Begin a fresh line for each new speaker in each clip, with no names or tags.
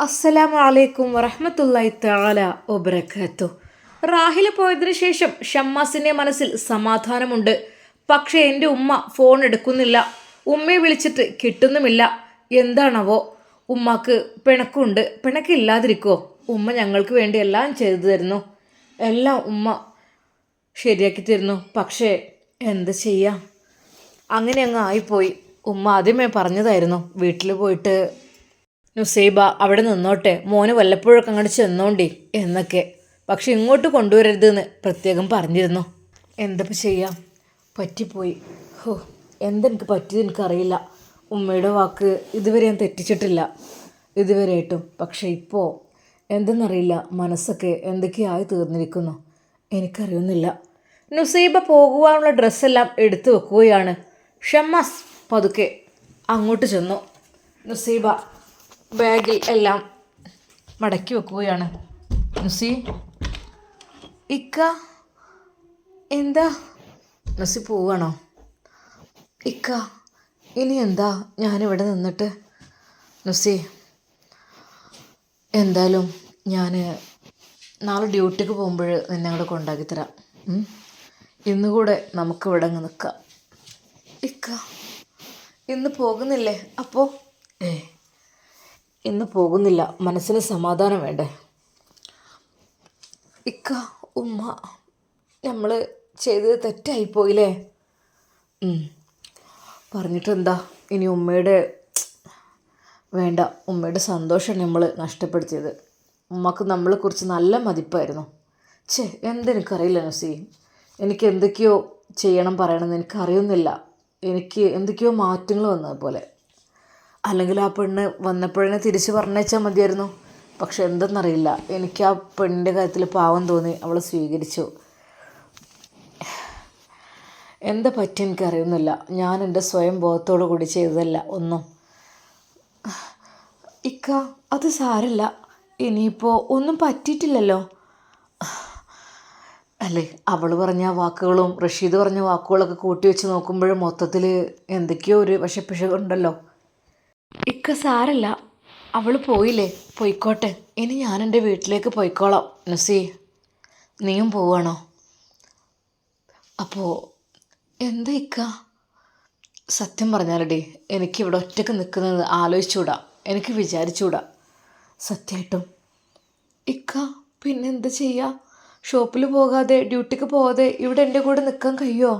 അസ്സലാമു അലൈക്കും വറഹമത്തല്ലായി താല ഒബരക്കത്തു റാഹിൽ പോയതിനു ശേഷം ഷമ്മാസിന്റെ മനസ്സിൽ സമാധാനമുണ്ട്. പക്ഷേ എന്റെ ഉമ്മ ഫോൺ എടുക്കുന്നില്ല. ഉമ്മയെ വിളിച്ചിട്ട് കിട്ടുന്നുമില്ല. എന്താണാവോ? ഉമ്മാക്ക് പിണക്കുണ്ട്. പിണക്കില്ലാതിരിക്കുമോ ഉമ്മ ഞങ്ങൾക്ക് വേണ്ടി എല്ലാം ചെയ്തു തരുന്നു. എല്ലാം ഉമ്മ ശരിയാക്കി തരുന്നു. പക്ഷേ എന്ത് ചെയ്യാം? അങ്ങനെ അങ്ങ് ആയിപ്പോയി. ഉമ്മ ആദ്യമേ പറഞ്ഞതായിരുന്നു. വീട്ടിൽ പോയിട്ട് നുസൈബ അവിടെ നിന്നോട്ടെ. മോന് വല്ലപ്പോഴൊക്കെ അങ്ങോട്ട് ചെന്നോണ്ടി എന്നൊക്കെ. പക്ഷെ ഇങ്ങോട്ട് കൊണ്ടുവരരുതെന്ന് പ്രത്യേകം പറഞ്ഞിരുന്നു. എന്തപ്പോൾ ചെയ്യാം? പറ്റിപ്പോയി. ഹോ എന്തെനിക്ക് പറ്റിയത് എനിക്കറിയില്ല. ഉമ്മയുടെ വാക്ക് ഇതുവരെ ഞാൻ തെറ്റിച്ചിട്ടില്ല. ഇതുവരെയായിട്ടും. പക്ഷേ ഇപ്പോൾ എന്തെന്നറിയില്ല. മനസ്സൊക്കെ എന്തൊക്കെയായി തീർന്നിരിക്കുന്നു. എനിക്കറിയുന്നില്ല നുസൈബ പോകുവാനുള്ള ഡ്രസ്സെല്ലാം എടുത്തു വെക്കുകയാണ്. ഷമ്മാസ് പതുക്കെ അങ്ങോട്ട് ചെന്നു. നുസൈബ ബാഗിൽ എല്ലാം മടക്കി വെക്കുകയാണ്. നുസി ഇക്ക എന്താ? നുസി പോവാണോ ഇക്ക ഇനി എന്താ? ഞാനിവിടെ നിന്നിട്ട്. നുസി എന്തായാലും ഞാൻ നാളെ ഡ്യൂട്ടിക്ക് പോകുമ്പോൾ നിന്നെ അങ്ങോട്ട് കൊണ്ടാക്കി തരാം? ഇന്നുകൂടെ നമുക്ക് ഇവിടെ അങ്ങ് നിൽക്കാം. ഇക്ക ഇന്ന് പോകുന്നില്ലേ? അപ്പോൾ ഏ. ഇന്ന് പോകുന്നില്ല. മനസ്സിന് സമാധാനം വേണ്ടേ? ഇക്ക ഉമ്മ നമ്മൾ ചെയ്തത് തെറ്റായിപ്പോയില്ലേ. പറഞ്ഞിട്ടെന്താ? ഇനി ഉമ്മയുടെ വേണ്ട. ഉമ്മയുടെ സന്തോഷം നമ്മൾ നഷ്ടപ്പെടുത്തിയത്. ഉമ്മക്ക് നമ്മളെ കുറിച്ച് നല്ല മതിപ്പായിരുന്നു. ഛേ എന്തെനിക്കറിയില്ല നസി. എനിക്ക് എന്തൊക്കെയോ ചെയ്യണം പറയണമെന്ന് എനിക്കറിയുന്നില്ല. എനിക്ക് എന്തൊക്കെയോ മാറ്റങ്ങൾ വന്നതുപോലെ അല്ലെങ്കിൽ ആ പെണ്ണ് വന്നപ്പോഴേ തിരിച്ച് പറഞ്ഞേച്ചാൽ മതിയായിരുന്നു. പക്ഷെ എന്തെന്നറിയില്ല. എനിക്ക് ആ പെണ്ണിന്റെ കാര്യത്തിൽ പാവം തോന്നി. അവളെ സ്വീകരിച്ചു. എന്താ പറ്റി എനിക്കറിയുന്നില്ല. ഞാൻ എന്റെ സ്വയം ബോധത്തോടു കൂടി ചെയ്തതല്ല. ഒന്നും. ഇക്ക അത് സാരല്ല. ഇനിയിപ്പോൾ ഒന്നും പറ്റിയിട്ടില്ലല്ലോ. അല്ലേ? അവൾ പറഞ്ഞ വാക്കുകളും റഷീദ് പറഞ്ഞ വാക്കുകളൊക്കെ കൂട്ടി വെച്ച് നോക്കുമ്പോഴും മൊത്തത്തിൽ എന്തൊക്കെയോ ഒരു വശപ്പിശകുണ്ടല്ലോ. ഇക്ക സാരല്ല. അവൾ പോയില്ലേ? പോയിക്കോട്ടെ. ഇനി ഞാൻ എന്റെ വീട്ടിലേക്ക് പോയിക്കോളാം നസി നീയും പോവാണോ? അപ്പോൾ എന്താ ഇക്ക? സത്യം പറഞ്ഞാലടി എനിക്കിവിടെ ഒറ്റയ്ക്ക് നിൽക്കുന്നത് ആലോചിച്ചുകൂടാ എനിക്ക് വിചാരിച്ചുകൂടാ സത്യമായിട്ടും ഇക്ക പിന്നെന്താ ചെയ്യുക ഷോപ്പിൽ പോകാതെ ഡ്യൂട്ടിക്ക് പോകാതെ ഇവിടെ എന്റെ കൂടെ നിൽക്കാൻ കഴിയുമോ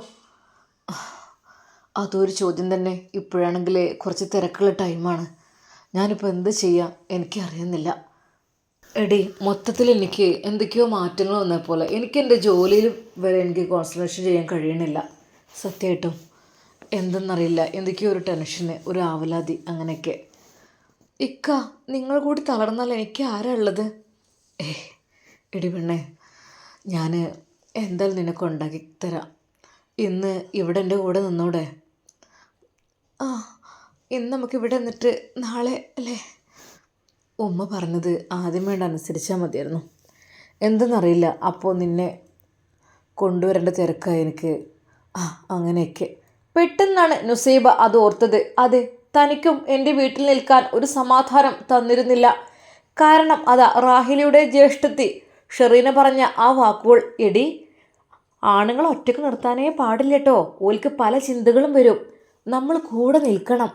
അതൊരു ചോദ്യം തന്നെ. ഇപ്പോഴാണെങ്കിൽ കുറച്ച് തിരക്കുള്ള ടൈമാണ്. ഞാനിപ്പോൾ എന്ത് ചെയ്യാം? എനിക്കറിയുന്നില്ല. എടി മൊത്തത്തിൽ എനിക്ക് എന്തൊക്കെയോ മാറ്റങ്ങൾ വന്ന പോലെ. എനിക്ക് എന്റെ ജോലിയിൽ വരെ എനിക്ക് കോൺസെൻട്രേഷൻ ചെയ്യാൻ കഴിയണില്ല. സത്യമായിട്ടും എന്തെന്നറിയില്ല. എന്തൊക്കെയോ ഒരു ടെൻഷന് ഒരു ആവലാതി അങ്ങനെയൊക്കെ. ഇക്ക നിങ്ങൾ കൂടി തളർന്നാൽ എനിക്ക് ആരാ ഉള്ളത്? ഏ എടി പെണ്ണേ ഞാൻ എന്തായാലും നിനക്ക് ഉണ്ടാക്കി തരാം. ഇന്ന് ഇവിടെ എന്റെ കൂടെ നിന്നൂടെ. ആ ഇന്ന് നമുക്ക് ഇവിടെ നിന്നിട്ട് നാളെ അല്ലേ? ഉമ്മ പറഞ്ഞത് ആദ്യം വേണ്ട അനുസരിച്ചാൽ മതിയായിരുന്നു. എന്തെന്നറിയില്ല അപ്പോൾ നിന്നെ കൊണ്ടുവരേണ്ട തിരക്കായി എനിക്ക്. ആ അങ്ങനെയൊക്കെ. പെട്ടെന്നാണ് നുസൈബ അത് ഓർത്തത്. അതെ തനിക്കും എന്റെ വീട്ടിൽ നിൽക്കാൻ ഒരു സമാധാനം തന്നിരുന്നില്ല. കാരണം അതാ റാഹിലിയുടെ ജ്യേഷ്ഠത്തി ഷെറീന പറഞ്ഞ ആ വാക്കുകൾ എടി ആണുങ്ങൾ ഒറ്റയ്ക്ക് നിർത്താനേ പാടില്ല കേട്ടോ. ഓൽക്ക് പല ചിന്തകളും വരും. നമ്മൾ കൂടെ നിൽക്കണം.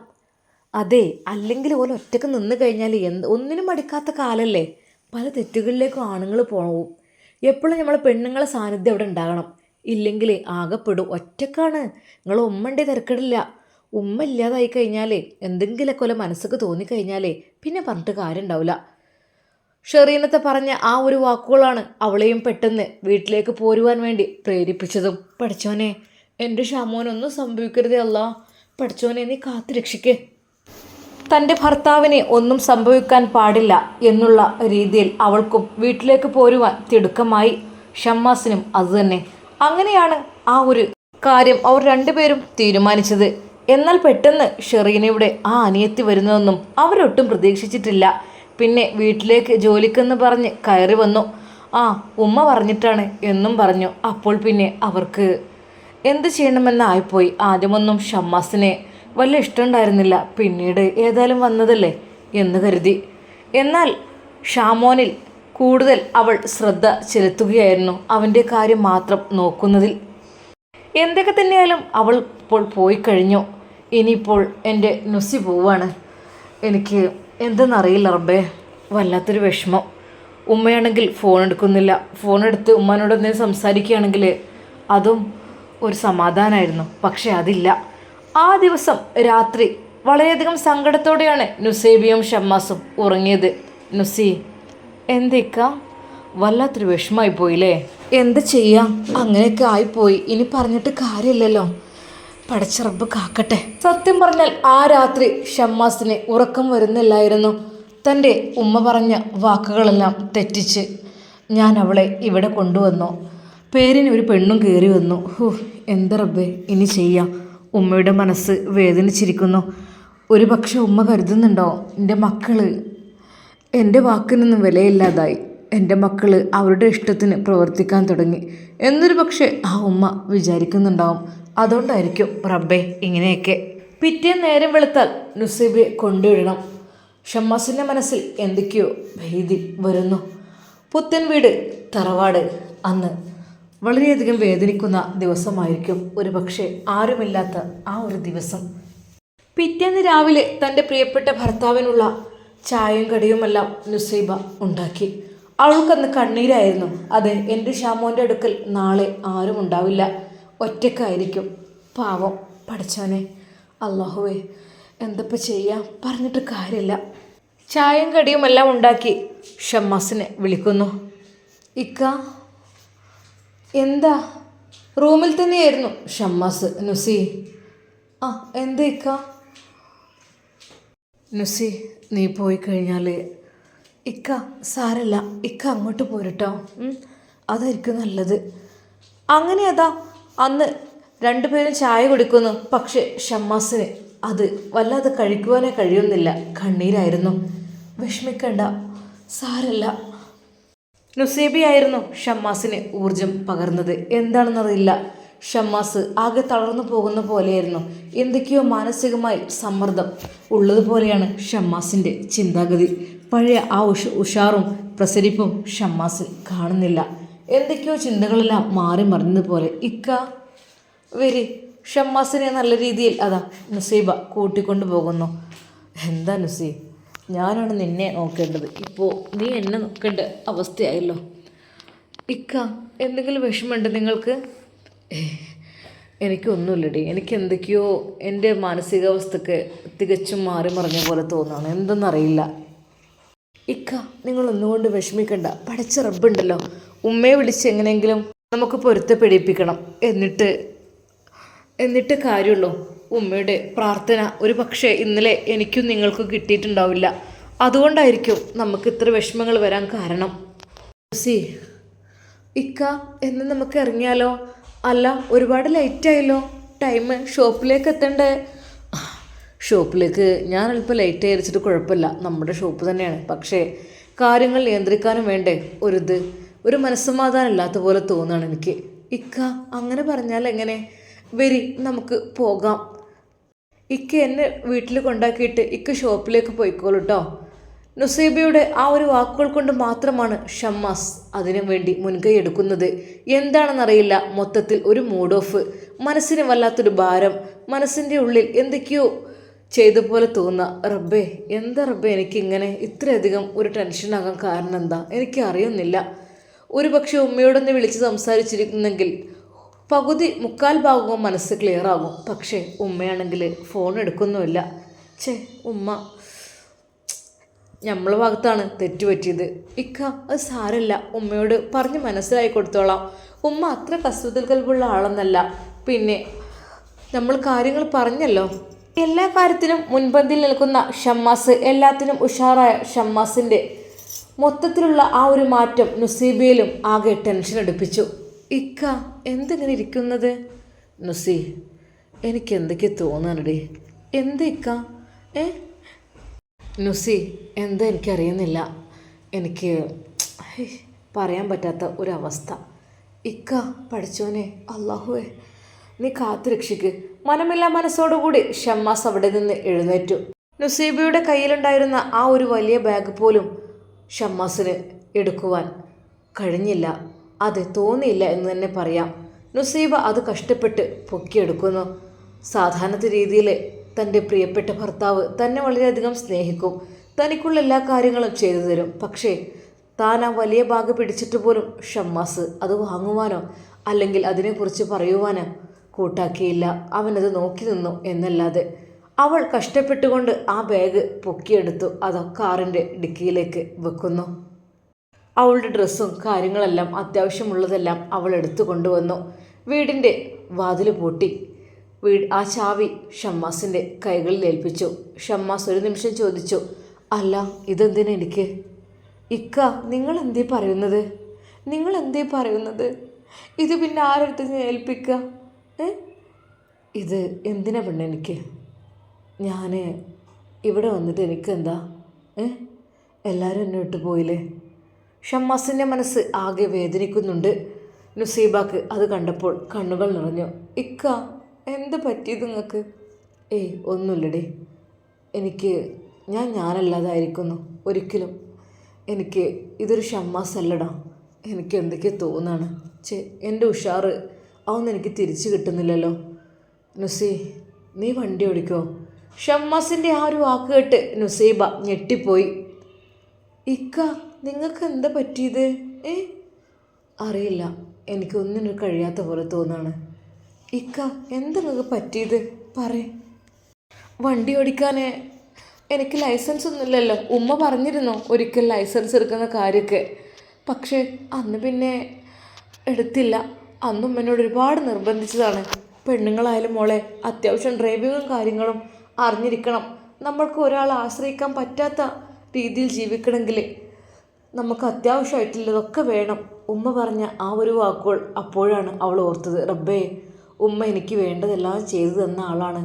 അതെ അല്ലെങ്കിൽ ഓല ഒറ്റയ്ക്ക് നിന്ന് കഴിഞ്ഞാൽ എന്ത് ഒന്നിനും മടിക്കാത്ത കാലല്ലേ? പല തെറ്റുകളിലേക്കും ആണുങ്ങൾ പോകും എപ്പോഴും നമ്മൾ പെണ്ണുങ്ങളെ സാന്നിധ്യം അവിടെ ഉണ്ടാകണം. ഇല്ലെങ്കിൽ ആകെപ്പെടും. ഒറ്റക്കാണ്. നിങ്ങൾ ഉമ്മന്റെ തിരക്കിടില്ല. ഉമ്മ ഇല്ലാതായി കഴിഞ്ഞാലേ എന്തെങ്കിലുമൊക്കെ ഓല മനസ്സൊക്കെ തോന്നിക്കഴിഞ്ഞാലേ പിന്നെ പറഞ്ഞിട്ട് കാര്യം ഉണ്ടാവില്ല ഷെറീനത്തെ പറഞ്ഞ ആ ഒരു വാക്കുകളാണ് അവളെയും പെട്ടെന്ന് വീട്ടിലേക്ക് പോരുവാൻ വേണ്ടി പ്രേരിപ്പിച്ചതും. പഠിച്ചോനെ എന്റെ ഷാമോനൊന്നും സംഭവിക്കരുതേ അല്ല. പഠിച്ചോനെ നീ കാത്തു രക്ഷിക്കേ. തന്റെ ഭർത്താവിനെ ഒന്നും സംഭവിക്കാൻ പാടില്ല എന്നുള്ള രീതിയിൽ അവൾക്കും വീട്ടിലേക്ക് പോരുവാൻ തിടുക്കമായി ഷമ്മാസിനും അതുതന്നെ അങ്ങനെയാണ് ആ ഒരു കാര്യം അവർ രണ്ടുപേരും തീരുമാനിച്ചത്. എന്നാൽ പെട്ടെന്ന് ഷെറീനയുടെ ആ അനിയത്തി വരുന്നതൊന്നും അവരൊട്ടും പ്രതീക്ഷിച്ചിട്ടില്ല. പിന്നെ വീട്ടിലേക്ക് ജോലിക്കെന്ന് പറഞ്ഞ് കയറി വന്നു. ആ ഉമ്മ പറഞ്ഞിട്ടാണ് എന്നും പറഞ്ഞു. അപ്പോൾ പിന്നെ അവർക്ക് എന്ത് ചെയ്യണമെന്നായിപ്പോയി ആദ്യമൊന്നും ഷമ്മാസിനെ. വല്ല ഇഷ്ടമുണ്ടായിരുന്നില്ല പിന്നീട് ഏതായാലും വന്നതല്ലേ എന്ന് കരുതി. എന്നാൽ ഷാമോനിൽ കൂടുതൽ അവൾ ശ്രദ്ധ ചെലുത്തുകയായിരുന്നു അവന്റെ കാര്യം മാത്രം നോക്കുന്നതിൽ. എന്തൊക്കെ തന്നെയായാലും അവൾ ഇപ്പോൾ പോയി കഴിഞ്ഞു. ഇനിയിപ്പോൾ എന്റെ നുസി പോവാണ്. എനിക്ക് എന്തെന്നറിയില്ല റബ്ബേ വല്ലാത്തൊരു വിഷമം. ഉമ്മയാണെങ്കിൽ ഫോൺ എടുക്കുന്നില്ല. ഫോൺ എടുത്ത് ഉമ്മാനോട് എന്തെങ്കിലും സംസാരിക്കുകയാണെങ്കിൽ അതും ഒരു സമാധാനമായിരുന്നു പക്ഷെ അതില്ല. ആ ദിവസം രാത്രി വളരെയധികം സങ്കടത്തോടെയാണ് നുസേബിയും ഷമ്മാസും ഉറങ്ങിയത്. നുസി എന്തേക്ക? വല്ലാത്തൊരു വിഷമായി പോയില്ലേ? എന്ത് ചെയ്യാം? അങ്ങനെയൊക്കെ ആയിപ്പോയി. ഇനി പറഞ്ഞിട്ട് കാര്യമില്ലല്ലോ. പടച്ചിറബ് കാക്കട്ടെ. സത്യം പറഞ്ഞാൽ ആ രാത്രി ഷമ്മാസിന് ഉറക്കം വരുന്നില്ലായിരുന്നു. തന്റെ ഉമ്മ പറഞ്ഞ വാക്കുകളെല്ലാം തെറ്റിച്ച് ഞാൻ അവളെ ഇവിടെ കൊണ്ടുവന്നു. പേരിന് ഒരു പെണ്ണും കയറി വന്നു. ഹൂ എന്താ റബ്ബേ ഇനി ചെയ്യാം. ഉമ്മയുടെ മനസ്സ് വേദനിച്ചിരിക്കുന്നു. ഒരു പക്ഷെ ഉമ്മ കരുതുന്നുണ്ടോ? എന്റെ മക്കൾ എന്റെ വാക്കിനൊന്നും വിലയില്ലാതായി. എന്റെ മക്കൾ അവരുടെ ഇഷ്ടത്തിന് പ്രവർത്തിക്കാൻ തുടങ്ങി. എന്നൊരു പക്ഷേ ആ ഉമ്മ വിചാരിക്കുന്നുണ്ടാവും. അതുകൊണ്ടായിരിക്കും റബ്ബേ ഇങ്ങനെയൊക്കെ. പിറ്റേ നേരം വെളുത്താൽ നുസൈബെ കൊണ്ടുവിടണം. ഷമ്മാസിന്റെ മനസ്സിൽ എന്തൊക്കെയോ ഭീതി വരുന്നു. പുത്തൻ വീട് തറവാട് അന്ന് വളരെയധികം വേദനിക്കുന്ന ദിവസമായിരിക്കും. ഒരു പക്ഷേ ആരുമില്ലാത്ത ആ ഒരു ദിവസം. പിറ്റേന്ന് രാവിലെ തന്റെ പ്രിയപ്പെട്ട ഭർത്താവിനുള്ള ചായയും കടിയുമെല്ലാം നുസൈബ ഉണ്ടാക്കി. അവൾക്കന്ന് കണ്ണീരായിരുന്നു. അതെ എന്റെ ഷാമോന്റെ അടുക്കൽ നാളെ ആരും ഉണ്ടാവില്ല. ഒറ്റക്കായിരിക്കും പാവം പഠിച്ചവനെ അള്ളാഹുവേ എന്തപ്പോൾ ചെയ്യാം? പറഞ്ഞിട്ട് കാര്യമില്ല. ചായയും കടിയുമെല്ലാം ഉണ്ടാക്കി ഷമ്മാസിനെ വിളിക്കുന്നു. ഇക്ക എന്താ? റൂമിൽ തന്നെയായിരുന്നു. ഷമ്മാസ് നുസി. ആ എന്തേക്ക നുസി നീ പോയി കഴിഞ്ഞാൽ ഇക്ക സാരല്ല ഇക്ക അങ്ങോട്ട് പോരട്ടോ. അതായിരിക്കും നല്ലത്. അങ്ങനെ അതാ അന്ന് രണ്ടുപേരും ചായ കുടിക്കുന്നു. പക്ഷെ ഷമ്മാസിന് അത് വല്ലാതെ കഴിക്കുവാനേ കഴിയുന്നില്ല. കണ്ണീരായിരുന്നു. വിഷമിക്കണ്ട സാരല്ല. നുസേബിയായിരുന്നു ഷമ്മാസിന് ഊർജം പകർന്നത്. എന്താണെന്നറിയില്ല. ഷമ്മാസ് ആകെ തളർന്നു പോകുന്ന പോലെയായിരുന്നു. എന്തൊക്കെയോ മാനസികമായി സമ്മർദ്ദം ഉള്ളതുപോലെയാണ് ഷമ്മാസിന്റെ ചിന്താഗതി. പഴയ ആ ഉഷ ഉഷാറും പ്രസരിപ്പും ഷമ്മാസിൽ കാണുന്നില്ല. എന്തൊക്കെയോ ചിന്തകളെല്ലാം മാറി മറിഞ്ഞതുപോലെ ഇക്ക വരി ഷമ്മാസിനെ നല്ല രീതിയിൽ അതാ നുസൈബ കൂട്ടിക്കൊണ്ടു പോകുന്നു എന്താ നുസി ഞാനാണ് നിന്നെ നോക്കേണ്ടത്. ഇപ്പോൾ നീ എന്നെ നോക്കേണ്ട അവസ്ഥയായല്ലോ. ഇക്ക എന്തെങ്കിലും വിഷമമുണ്ട് നിങ്ങൾക്ക്? എനിക്കൊന്നുമില്ലടി. എനിക്ക് എന്തൊക്കെയോ എന്റെ മാനസികാവസ്ഥക്ക് തികച്ചും മാറി മറിഞ്ഞ പോലെ തോന്നുകയാണ് എന്തെന്നറിയില്ല. ഇക്ക നിങ്ങൾ ഒന്നുകൊണ്ട് വിഷമിക്കണ്ട. പഠിച്ച റബ്ബുണ്ടല്ലോ. ഉമ്മയെ വിളിച്ച് എങ്ങനെയെങ്കിലും നമുക്ക് പൊരുത്തപ്പെടിപ്പിക്കണം. എന്നിട്ട് എന്നിട്ട് കാര്യമുള്ളൂ. ഉമ്മയുടെ പ്രാർത്ഥന ഒരു പക്ഷേ ഇന്നലെ എനിക്കും നിങ്ങൾക്കും കിട്ടിയിട്ടുണ്ടാവില്ല. അതുകൊണ്ടായിരിക്കും നമുക്ക് ഇത്ര വിഷമങ്ങൾ വരാൻ കാരണം. സി ഇക്ക എന്ന് നമുക്ക് ഇറങ്ങിയാലോ? അല്ല ഒരുപാട് ലേറ്റായല്ലോ ടൈം ഷോപ്പിലേക്ക് എത്തണ്ടേ? ഷോപ്പിലേക്ക് ഞാൻ അല്പം ലേറ്റ് ആയിരിച്ചിട്ട് കുഴപ്പമില്ല. നമ്മുടെ ഷോപ്പ് തന്നെയാണ്. പക്ഷേ കാര്യങ്ങൾ നിയന്ത്രിക്കാനും വേണ്ടേ? ഒരിത് ഒരു മനസ്സമാധാനം ഇല്ലാത്ത പോലെ തോന്നുകയാണ് എനിക്ക്. ഇക്ക അങ്ങനെ പറഞ്ഞാൽ എങ്ങനെ വരി നമുക്ക് പോകാം. ഇക്ക എന്നെ വീട്ടിൽ കൊണ്ടാക്കിയിട്ട് ഇക്ക ഷോപ്പിലേക്ക് പോയിക്കോളൂ കേട്ടോ നുസൈബയുടെ ആ ഒരു വാക്കുകൾ കൊണ്ട് മാത്രമാണ് ഷമ്മാസ് അതിനു വേണ്ടി മുൻകൈ എടുക്കുന്നത്. എന്താണെന്നറിയില്ല മൊത്തത്തിൽ ഒരു മൂഡ് ഓഫ്. മനസ്സിന് വല്ലാത്തൊരു ഭാരം. മനസ്സിന്റെ ഉള്ളിൽ എന്തൊക്കെയോ ചെയ്ത പോലെ തോന്നുക. റബ്ബേ എന്താ റബ്ബേ എനിക്കിങ്ങനെ ഇത്രയധികം ഒരു ടെൻഷനാകാൻ കാരണം എന്താ? എനിക്ക് അറിയുന്നില്ല ഒരു പക്ഷേ ഉമ്മയോടൊന്ന് വിളിച്ച് സംസാരിച്ചിരിക്കുന്നെങ്കിൽ പകുതി മുക്കാൽ ഭാഗവും മനസ്സ് ക്ലിയർ ആകും. പക്ഷേ ഉമ്മയാണെങ്കിൽ ഫോൺ എടുക്കുന്നുമില്ല. ഛേ ഉമ്മ നമ്മളെ ഭാഗത്താണ് തെറ്റുപറ്റിയത് ഇക്ക അത് സാരല്ല. ഉമ്മയോട് പറഞ്ഞ് മനസ്സിലായി കൊടുത്തോളാം. ഉമ്മ അത്ര കസ്തുതൽ കൽപ്പുള്ള ആളെന്നല്ല. പിന്നെ നമ്മൾ കാര്യങ്ങൾ പറഞ്ഞല്ലോ. എല്ലാ കാര്യത്തിനും മുൻപന്തിയിൽ നിൽക്കുന്ന ഷമ്മാസ് എല്ലാത്തിനും ഉഷാറായ ഷമ്മാസിന്റെ മൊത്തത്തിലുള്ള ആ ഒരു മാറ്റം നുസീബയിലും ആകെ ടെൻഷൻ എടുപ്പിച്ചു. ഇക്ക എന്തിങ്ങനെ ഇരിക്കുന്നത്? നുസി എനിക്ക് എന്തൊക്കെ തോന്നാനടി എന്ത് ഇക്ക? ഏ? നുസി എന്താ എനിക്കറിയുന്നില്ല. എനിക്ക് പറയാൻ പറ്റാത്ത ഒരവസ്ഥ. ഇക്ക പഠിച്ചോനെ അള്ളാഹുവേ നീ കാത്തു രക്ഷിക്ക്. മനമില്ല മനസ്സോടുകൂടി ഷമ്മാസ് അവിടെ നിന്ന് എഴുന്നേറ്റു. നുസീബയുടെ കയ്യിലുണ്ടായിരുന്ന ആ ഒരു വലിയ ബാഗ് പോലും ഷമ്മാസിന് എടുക്കുവാൻ കഴിഞ്ഞില്ല. അത് തോന്നിയില്ല എന്ന് തന്നെ പറയാം. നുസീബ അത് കഷ്ടപ്പെട്ട് പൊക്കിയെടുക്കുന്നു. സാധാരണ രീതിയിൽ തന്റെ പ്രിയപ്പെട്ട ഭർത്താവ് തന്നെ വളരെയധികം സ്നേഹിക്കും. തനിക്കുള്ള എല്ലാ കാര്യങ്ങളും ചെയ്തു തരും. പക്ഷേ താൻ ആ വലിയ ബാഗ് പിടിച്ചിട്ട് പോലും ഷമ്മാസ് അത് വാങ്ങുവാനോ അല്ലെങ്കിൽ അതിനെക്കുറിച്ച് പറയുവാനോ കൂട്ടാക്കിയില്ല. അവനത് നോക്കി നിന്നു എന്നല്ലാതെ. അവൾ കഷ്ടപ്പെട്ടുകൊണ്ട് ആ ബാഗ് പൊക്കിയെടുത്തു. അത് കാറിന്റെ ഡിക്കിയിലേക്ക് വെക്കുന്നു. അവളുടെ ഡ്രസ്സും കാര്യങ്ങളെല്ലാം അത്യാവശ്യമുള്ളതെല്ലാം അവൾ എടുത്തു കൊണ്ടുവന്നു. വീടിന്റെ വാതിൽ പൂട്ടി. വീ ആ ചാവി ഷമ്മാസിന്റെ കൈകളിൽ ഏൽപ്പിച്ചു. ഷമ്മാസ് ഒരു നിമിഷം ചോദിച്ചു അല്ല ഇതെന്തിനാ എനിക്ക്? ഇക്ക നിങ്ങൾ എന്തേ പറയുന്നത്? നിങ്ങൾ എന്തേ പറയുന്നത്? ഇത് പിന്നെ ആരെടുത്ത് ഏൽപ്പിക്കുക ഇത് എന്തിനാ പെണ്ണ എനിക്ക്? ഞാൻ ഇവിടെ വന്നിട്ട് എനിക്കെന്താ? ഏ? എല്ലാവരും എന്നെ വിട്ടു പോയില്ലേ? ഷമ്മാസിന്റെ മനസ്സ് ആകെ വേദനിക്കുന്നുണ്ട്. നുസീബാക്ക് അത് കണ്ടപ്പോൾ കണ്ണുകൾ നിറഞ്ഞു. ഇക്ക എന്ത് പറ്റിയത് നിങ്ങൾക്ക് ഏയ് ഒന്നുമില്ലടേ. എനിക്ക് ഞാൻ ഞാനല്ലാതായിരിക്കുന്നു ഒരിക്കലും. എനിക്ക് ഇതൊരു ഷമ്മാസ് അല്ലടാ. എനിക്ക് എന്തൊക്കെ തോന്നാണ്. ചേ എന്റെ ഉഷാറ് അതൊന്നും എനിക്ക് തിരിച്ചു കിട്ടുന്നില്ലല്ലോ. നുസി നീ വണ്ടി ഓടിക്കോ. ഷമ്മാസിന്റെ ആ ഒരു വാക്ക് കേട്ട് നുസീബ ഞെട്ടിപ്പോയി. ഇക്ക നിങ്ങൾക്ക് എന്താ പറ്റിയത്? ഏ? അറിയില്ല. എനിക്ക് ഒന്നിനും കഴിയാത്ത പോലെ തോന്നാണ്. ഇക്ക എന്താ നിങ്ങൾക്ക് പറ്റിയത്? പറ. വണ്ടി ഓടിക്കാൻ എനിക്ക് ലൈസൻസ് ഒന്നുമില്ലല്ലോ. ഉമ്മ പറഞ്ഞിരുന്നു ഒരിക്കൽ ലൈസൻസ് എടുക്കുന്ന കാര്യമൊക്കെ. പക്ഷേ അന്ന് പിന്നെ എടുത്തില്ല. അന്ന് ഉമ്മനോട് ഒരുപാട് നിർബന്ധിച്ചതാണ്. പെണ്ണുങ്ങളായാലും മോളെ അത്യാവശ്യം ഡ്രൈവിങ്ങും കാര്യങ്ങളും അറിഞ്ഞിരിക്കണം. നമ്മൾക്ക് ഒരാളെ ആശ്രയിക്കാൻ പറ്റാത്ത രീതിയിൽ ജീവിക്കണമെങ്കിൽ നമുക്ക് അത്യാവശ്യമായിട്ടുള്ളതൊക്കെ വേണം. ഉമ്മ പറഞ്ഞ ആ ഒരു വാക്കുകൾ അപ്പോഴാണ് അവൾ ഓർത്തത്. റബ്ബേ ഉമ്മ എനിക്ക് വേണ്ടതെല്ലാം ചെയ്തു തന്ന ആളാണ്.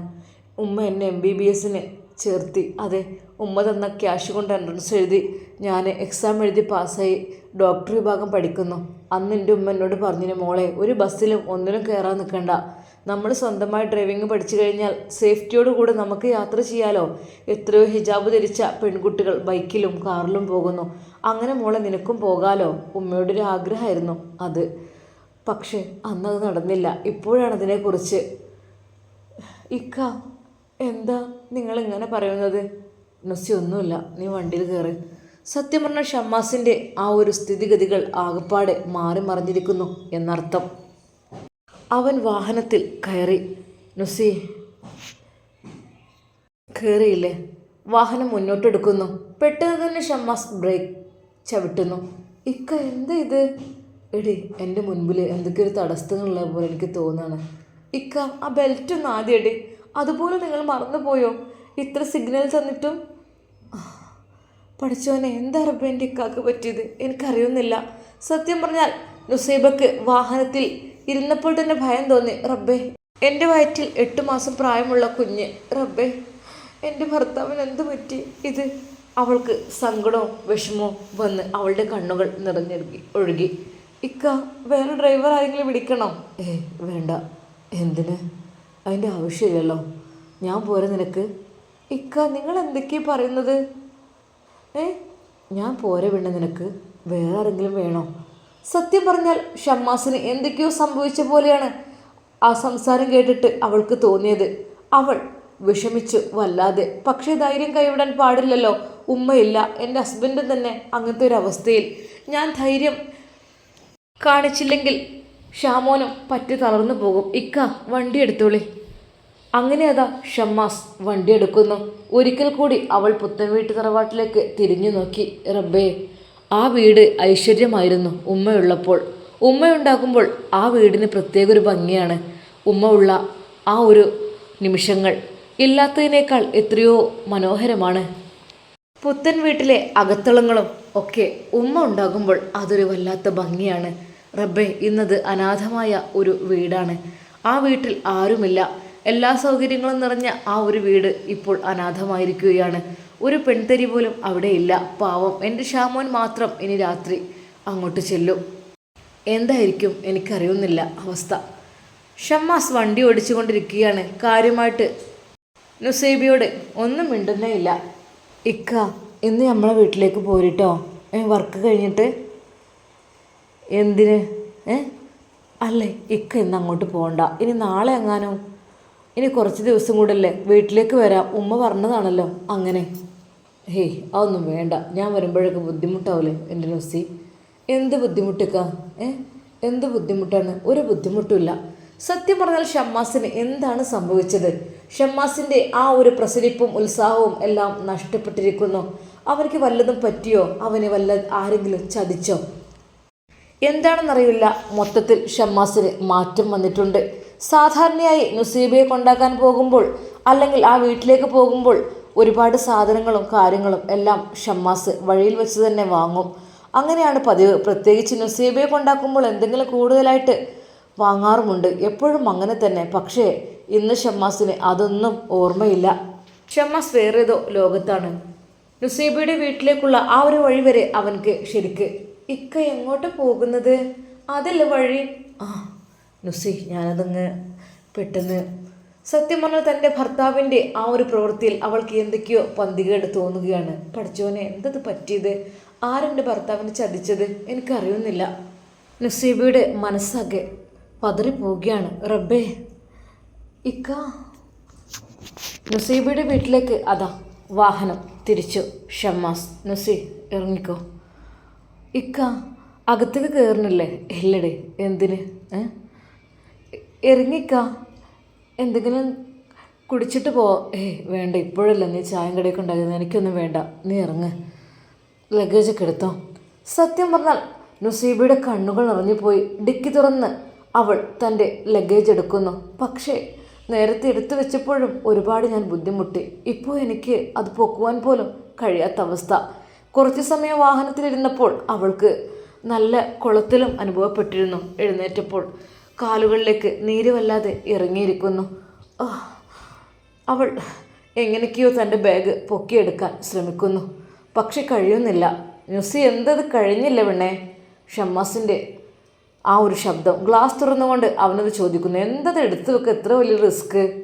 ഉമ്മ എന്നെ എം ബി ബി എസിന് ചേർത്തി. അതെ ഉമ്മ തന്ന ക്യാഷ് കൊണ്ട് എൻട്രൻസ് എഴുതി. ഞാൻ എക്സാം എഴുതി പാസ്സായി ഡോക്ടർ വിഭാഗം പഠിക്കുന്നു. അന്ന് എന്റെ ഉമ്മ എന്നോട് പറഞ്ഞിന് മോളെ ഒരു ബസ്സിലും ഒന്നിനും കയറാൻ നിൽക്കണ്ട. നമ്മൾ സ്വന്തമായി ഡ്രൈവിംഗ് പഠിച്ചു കഴിഞ്ഞാൽ സേഫ്റ്റിയോട് കൂടെ നമുക്ക് യാത്ര ചെയ്യാലോ? എത്രയോ ഹിജാബ് ധരിച്ച പെൺകുട്ടികൾ ബൈക്കിലും കാറിലും പോകുന്നു. അങ്ങനെ മോളെ നിനക്കും പോകാലോ? ഉമ്മയുടെ ഒരു ആഗ്രഹമായിരുന്നു അത്. പക്ഷേ അന്നത് നടന്നില്ല. ഇപ്പോഴാണ് അതിനെക്കുറിച്ച്. ഇക്ക എന്താ നിങ്ങൾ ഇങ്ങനെ പറയുന്നത്? നസി ഒന്നുമില്ല. നീ വണ്ടിയിൽ കയറി. സത്യം പറഞ്ഞ ഷമ്മാസിന്റെ ആ ഒരു സ്ഥിതിഗതികൾ ആകപ്പാടെ മാറി മറിഞ്ഞിരിക്കുന്നു എന്നർത്ഥം. അവൻ വാഹനത്തിൽ കയറി. നുസി കയറിയില്ലേ? വാഹനം മുന്നോട്ടെടുക്കുന്നു. പെട്ടെന്ന് തന്നെ ഷമ്മാസ് ബ്രേക്ക് ചവിട്ടുന്നു. ഇക്ക എന്താ ഇത്? എടി എന്റെ മുൻപിൽ എന്തൊക്കെ ഒരു തടസ്സങ്ങളുള്ള പോലെ എനിക്ക് തോന്നുകയാണ് ഇക്ക ആ ബെൽറ്റ് ഒന്ന് ആദ്യം എടി അതുപോലെ നിങ്ങൾ മറന്നുപോയോ? ഇത്ര സിഗ്നൽ തന്നിട്ടും? പഠിച്ചവനെ എന്താ റബ്ബെ എന്റെ ഇക്കാക്ക് പറ്റിയത്? എനിക്കറിയുന്നില്ല. സത്യം പറഞ്ഞാൽ നുസൈബക്ക് വാഹനത്തിൽ ഇരുന്നപ്പോൾ തന്നെ ഭയം തോന്നി. റബ്ബേ എന്റെ വയറ്റിൽ എട്ട് മാസം പ്രായമുള്ള കുഞ്ഞ്. റബ്ബേ എന്റെ ഭർത്താവിന് എന്ത് പറ്റി ഇത്? അവൾക്ക് സങ്കടവും വിഷമവും വന്ന് അവളുടെ കണ്ണുകൾ നിറഞ്ഞൊഴുകി ഒഴുകി. ഇക്ക വേറെ ഡ്രൈവർ ആരെങ്കിലും വിളിക്കണോ? ഏ വേണ്ട. എന്തിന്? അതിന്റെ ആവശ്യമില്ലല്ലോ. ഞാൻ പോരെ നിനക്ക്. ഇക്ക നിങ്ങൾ എന്തൊക്കെയാണ് പറയുന്നത്? ഏ ഞാൻ പോരെ വേണ്ട നിനക്ക്. വേറെ ആരെങ്കിലും വേണോ? സത്യം പറഞ്ഞാൽ ഷമ്മാസിന് എന്തൊക്കെയോ സംഭവിച്ച പോലെയാണ് ആ സംസാരം കേട്ടിട്ട് അവൾക്ക് തോന്നിയത്. അവൾ വിഷമിച്ചു വല്ലാതെ. പക്ഷേ ധൈര്യം കൈവിടാൻ പാടില്ലല്ലോ. ഉമ്മയില്ല. എന്റെ ഹസ്ബൻഡ് തന്നെ അങ്ങനത്തെ ഒരു അവസ്ഥയിൽ. ഞാൻ ധൈര്യം കാണിച്ചില്ലെങ്കിൽ ഷാമോനും പറ്റി തളർന്നു പോകും. ഇക്ക വണ്ടി എടുത്തോളി. അങ്ങനെ അതാ ഷമ്മാസ് വണ്ടി എടുക്കുന്നു. ഒരിക്കൽ കൂടി അവൾ പുത്തൻ വീട്ടു തറവാട്ടിലേക്ക് തിരിഞ്ഞു നോക്കി. റബ്ബേ ആ വീട് ഐശ്വര്യമായിരുന്നു ഉമ്മയുള്ളപ്പോൾ. ഉമ്മയുണ്ടാകുമ്പോൾ ആ വീടിന് പ്രത്യേക ഒരു ഭംഗിയാണ്. ഉമ്മ ഉള്ള ആ ഒരു നിമിഷങ്ങൾ ഇല്ലാത്തതിനേക്കാൾ എത്രയോ മനോഹരമാണ്. പുത്തൻ വീട്ടിലെ അകത്തളങ്ങളും ഒക്കെ ഉമ്മ ഉണ്ടാകുമ്പോൾ അതൊരു വല്ലാത്ത ഭംഗിയാണ്. റബ്ബെ ഇന്നത് അനാഥമായ ഒരു വീടാണ്. ആ വീട്ടിൽ ആരുമില്ല. എല്ലാ സൗകര്യങ്ങളും നിറഞ്ഞ ആ ഒരു വീട് ഇപ്പോൾ അനാഥമായിരിക്കുകയാണ്. ഒരു പെൺതരി പോലും അവിടെയില്ല പാവം എന്റെ ഷാമോൻ മാത്രം ഇനി രാത്രി അങ്ങോട്ട് ചെല്ലും. എന്തായിരിക്കും എനിക്കറിയുന്നില്ല അവസ്ഥ. ഷമ്മാസ് വണ്ടി ഓടിച്ചുകൊണ്ടിരിക്കുകയാണ്. കാര്യമായിട്ട് നുസൈബിയോട് ഒന്നും മിണ്ടുന്നേ ഇല്ല. ഇക്ക ഇന്ന് നമ്മളെ വീട്ടിലേക്ക് പോരിട്ടോ? വർക്ക് കഴിഞ്ഞിട്ട്? എന്തിന്? ഏ? അല്ലേ ഇക്ക ഇന്ന് അങ്ങോട്ട് പോകണ്ട ഇനി നാളെ എങ്ങാനോ? ഇനി കുറച്ച് ദിവസം കൂടല്ലേ വീട്ടിലേക്ക് വരാം? ഉമ്മ പറഞ്ഞതാണല്ലോ അങ്ങനെ. ഹേയ് അതൊന്നും വേണ്ട. ഞാൻ വരുമ്പോഴൊക്കെ ബുദ്ധിമുട്ടാവില്ലേ എന്റെ നുസി? എന്ത് ബുദ്ധിമുട്ടിക്ക ഏ? എന്ത് ബുദ്ധിമുട്ടാണ്? ഒരു ബുദ്ധിമുട്ടുമില്ല സത്യം പറഞ്ഞാൽ ഷമ്മാസിന് എന്താണ് സംഭവിച്ചത്? ഷമ്മാസിന്റെ ആ ഒരു പ്രസരിപ്പും ഉത്സാഹവും എല്ലാം നഷ്ടപ്പെട്ടിരിക്കുന്നു. അവർക്ക് വല്ലതും പറ്റിയോ? അവന് വല്ല ആരെങ്കിലും ചതിച്ചോ? എന്താണെന്നറിയില്ല. മൊത്തത്തിൽ ഷമ്മാസിന് മാറ്റം വന്നിട്ടുണ്ട്. സാധാരണയായി നുസീബയെ കൊണ്ടാക്കാൻ പോകുമ്പോൾ അല്ലെങ്കിൽ ആ വീട്ടിലേക്ക് പോകുമ്പോൾ ഒരുപാട് സാധനങ്ങളും കാര്യങ്ങളും എല്ലാം ഷമ്മാസ് വഴിയിൽ വെച്ച് തന്നെ വാങ്ങും. അങ്ങനെയാണ് പതിവ്. പ്രത്യേകിച്ച് നുസീബയെ കൊണ്ടാക്കുമ്പോൾ എന്തെങ്കിലും കൂടുതലായിട്ട് വാങ്ങാറുമുണ്ട്. എപ്പോഴും അങ്ങനെ തന്നെ. പക്ഷേ ഇന്ന് ഷമ്മാസിന് അതൊന്നും ഓർമ്മയില്ല. ഷമ്മാസ് വേറേതോ ലോകത്താണ്. നുസീബയുടെ വീട്ടിലേക്കുള്ള ആ ഒരു വഴി വരെ അവൻക്ക് ശരിക്ക് ഇക്ക എങ്ങോട്ട് പോകുന്നത്? അതല്ല വഴി. ആ നുസി ഞാനതങ്ങ് പെട്ടെന്ന്. സത്യം പറഞ്ഞാൽ തന്റെ ഭർത്താവിന്റെ ആ ഒരു പ്രവൃത്തിയിൽ അവൾക്ക് എന്തൊക്കെയോ പന്തികേട് തോന്നുകയാണ്. പഠിച്ചോനെ എന്തത് പറ്റിയത്? ആരെന്റെ ഭർത്താവിനെ ചതിച്ചത്? എനിക്കറിയുന്നില്ല. നുസീബയുടെ മനസ്സാകെ പതറിപ്പോവുകയാണ്. റബ്ബേ ഇക്ക നുസീബയുടെ വീട്ടിലേക്ക് അതാ വാഹനം. തിരിച്ചു ഷമ്മാസ് നുസി ഇറങ്ങിക്കോ. ഇക്ക അകത്തേക്ക് കയറണില്ലേ ഇല്ലടേ എന്തിന്? ഇറങ്ങിക്ക എന്തെങ്കിലും കുടിച്ചിട്ട് പോ. ഏ വേണ്ട ഇപ്പോഴല്ല നീ ചായം കടയൊക്കെ ഉണ്ടാക്കുന്നത് എനിക്കൊന്നും വേണ്ട. നീ ഇറങ്ങ്. ലഗേജൊക്കെ എടുത്തോ. സത്യം പറഞ്ഞാൽ നുസീബയുടെ കണ്ണുകൾ ഇറങ്ങിപ്പോയി ഡിക്കി തുറന്ന് അവൾ തന്റെ ലഗേജ് എടുക്കുന്നു. പക്ഷേ നേരത്തെ എടുത്തു വെച്ചപ്പോഴും ഒരുപാട് ഞാൻ ബുദ്ധിമുട്ടി. ഇപ്പോൾ എനിക്ക് അത് പൊക്കുവാൻ പോലും കഴിയാത്ത അവസ്ഥ. കുറച്ച് സമയം വാഹനത്തിലിരുന്നപ്പോൾ അവൾക്ക് നല്ല കുളത്തിലും അനുഭവപ്പെട്ടിരുന്നു എഴുന്നേറ്റപ്പോൾ. കാലുകളിലേക്ക് നീര് വല്ലാതെ ഇറങ്ങിയിരിക്കുന്നു. അവൾ എങ്ങനെയൊക്കെയോ തന്റെ ബാഗ് പൊക്കിയെടുക്കാൻ ശ്രമിക്കുന്നു. പക്ഷെ കഴിയുന്നില്ല. ന്യൂസി എന്തത് കഴിഞ്ഞില്ല പെണ്ണേ? ഷമ്മാസിന്റെ ആ ഒരു ശബ്ദം ഗ്ലാസ് തുറന്നുകൊണ്ട് അവനത് ചോദിക്കുന്നു എന്തത്? എടുത്തു വെക്കുക എത്ര വലിയ റിസ്ക്?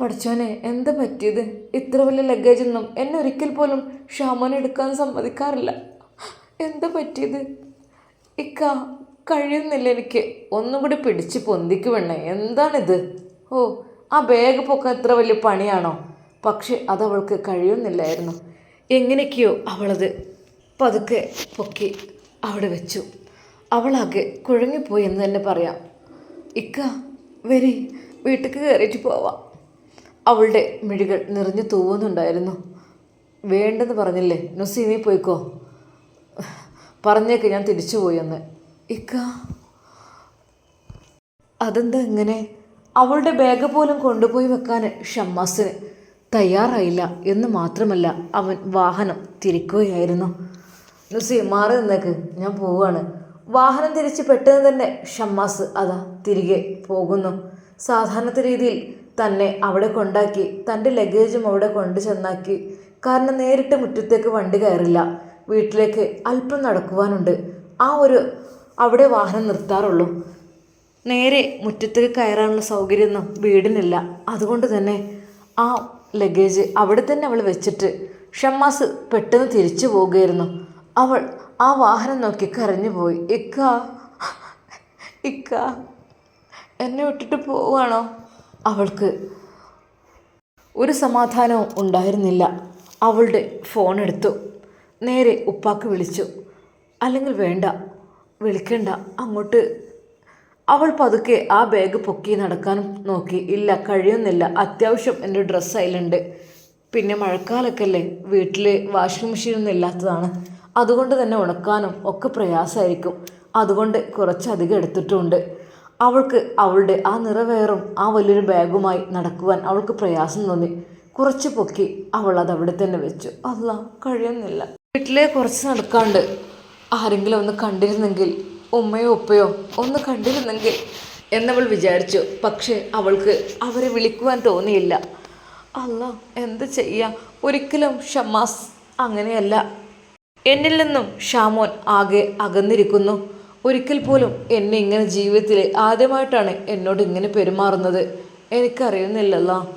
പഠിച്ചോനെ എന്താ പറ്റിയത്? ഇത്ര വലിയ ലഗേജൊന്നും എന്നെ ഒരിക്കൽ പോലും ഷാമോനെ എടുക്കാൻ സമ്മതിക്കാറില്ല. എന്താ പറ്റിയത്? ഇക്ക കഴിയുന്നില്ല എനിക്ക്. ഒന്നും കൂടി പിടിച്ച് പൊന്തിക്ക് വേണേ എന്താണിത്? ഓ ആ ബാഗ് പൊക്കാൻ എത്ര വലിയ പണിയാണോ? പക്ഷെ അതവൾക്ക് കഴിയുന്നില്ലായിരുന്നു. എങ്ങനെയൊക്കെയോ അവളത് പതുക്കെ പൊക്കി അവിടെ വെച്ചു. അവളാകെ കുഴങ്ങിപ്പോയി എന്ന് തന്നെ പറയാം. ഇക്ക വരി വീട്ടിലേക്ക് കയറിയിട്ട് പോവാം. അവളുടെ മിഴികൾ നിറഞ്ഞു തൂവുന്നുണ്ടായിരുന്നു. വേണ്ടെന്ന് പറഞ്ഞില്ലേ? നുസി നീ പോയിക്കോ. പറഞ്ഞേക്ക് ഞാൻ തിരിച്ചു പോയെന്ന് ഇക്ക. അതെന്താ ഇങ്ങനെ? അവളുടെ ബാഗ് പോലും കൊണ്ടുപോയി വെക്കാൻ ഷമ്മാസിന് തയ്യാറായില്ല എന്ന് മാത്രമല്ല അവൻ വാഹനം തിരിക്കുകയായിരുന്നു. നുസി മാറി നിന്നേക്ക്. ഞാൻ പോവുകയാണ് വാഹനം തിരിച്ച് പെട്ടെന്ന് തന്നെ ഷമ്മാസ് അതാ തിരികെ പോകുന്നു. സാധാരണ രീതിയിൽ തന്നെ അവിടെ കൊണ്ടാക്കി തന്റെ ലഗേജും അവിടെ കൊണ്ടു ചെന്നാക്കി. കാരണം നേരിട്ട് മുറ്റത്തേക്ക് വണ്ടി കയറില്ല. വീട്ടിലേക്ക് അല്പം നടക്കുവാനുണ്ട്. ആ ഒരു അവിടെ വാഹനം നിർത്താറുള്ളൂ. നേരെ മുറ്റത്തേക്ക് കയറാനുള്ള സൗകര്യമൊന്നും വീടിനില്ല. അതുകൊണ്ട് തന്നെ ആ ലഗേജ് അവിടെ തന്നെ അവൾ വെച്ചിട്ട് ഷമ്മാസ് പെട്ടെന്ന് തിരിച്ചു പോവുകയായിരുന്നു അവൾ ആ വാഹനം നോക്കി കരഞ്ഞു പോയി. ഇക്ക ഇക്ക എന്നെ വിട്ടിട്ട് പോവുകയാണോ? അവൾക്ക് ഒരു സമാധാനവും ഉണ്ടായിരുന്നില്ല. അവളുടെ ഫോൺ എടുത്തു. നേരെ ഉപ്പാക്ക് വിളിച്ചു. അല്ലെങ്കിൽ വേണ്ട വിളിക്കണ്ട അങ്ങോട്ട്. അവൾ പതുക്കെ ആ ബാഗ് പൊക്കി നടക്കാൻ നോക്കി. ഇല്ല കഴിയുന്നില്ല. അത്യാവശ്യം എന്റെ ഡ്രസ്സ് അതിലുണ്ട്. പിന്നെ മഴക്കാലൊക്കെ അല്ലേ? വീട്ടിൽ വാഷിംഗ് മെഷീനൊന്നും ഇല്ലാത്തതാണ്. അതുകൊണ്ട് തന്നെ ഉണക്കാനും ഒക്കെ പ്രയാസമായിരിക്കും. അതുകൊണ്ട് കുറച്ചധികം എടുത്തിട്ടുമുണ്ട് അവൾക്ക് അവളുടെ ആ നിറവേറും ആ വലിയൊരു ബാഗുമായി നടക്കുവാൻ അവൾക്ക് പ്രയാസം തോന്നി. കുറച്ച് പൊക്കി അവൾ അത് അവിടെ തന്നെ വെച്ചു. അല്ല കഴിയുന്നില്ല. വീട്ടിലെ കുറച്ച് നടക്കാണ്ട് ആരെങ്കിലും ഒന്ന് കണ്ടിരുന്നെങ്കിൽ ഉമ്മയോ ഉപ്പയോ ഒന്ന് കണ്ടിരുന്നെങ്കിൽ എന്നവൾ വിചാരിച്ചു. പക്ഷേ അവൾക്ക് അവരെ വിളിക്കുവാൻ തോന്നിയില്ല. അല്ല എന്ത് ചെയ്യാം? ഒരിക്കലും ഷമാസ് അങ്ങനെയല്ല. എന്നിൽ നിന്നും ഷാമോൻ ആകെ അകന്നിരിക്കുന്നു. ഒരിക്കൽ പോലും എന്നെ ഇങ്ങനെ ജീവിതത്തിൽ ആദ്യമായിട്ടാണ് എന്നോട് ഇങ്ങനെ പെരുമാറുന്നത്. എനിക്കറിയുന്നില്ലല്ലോ.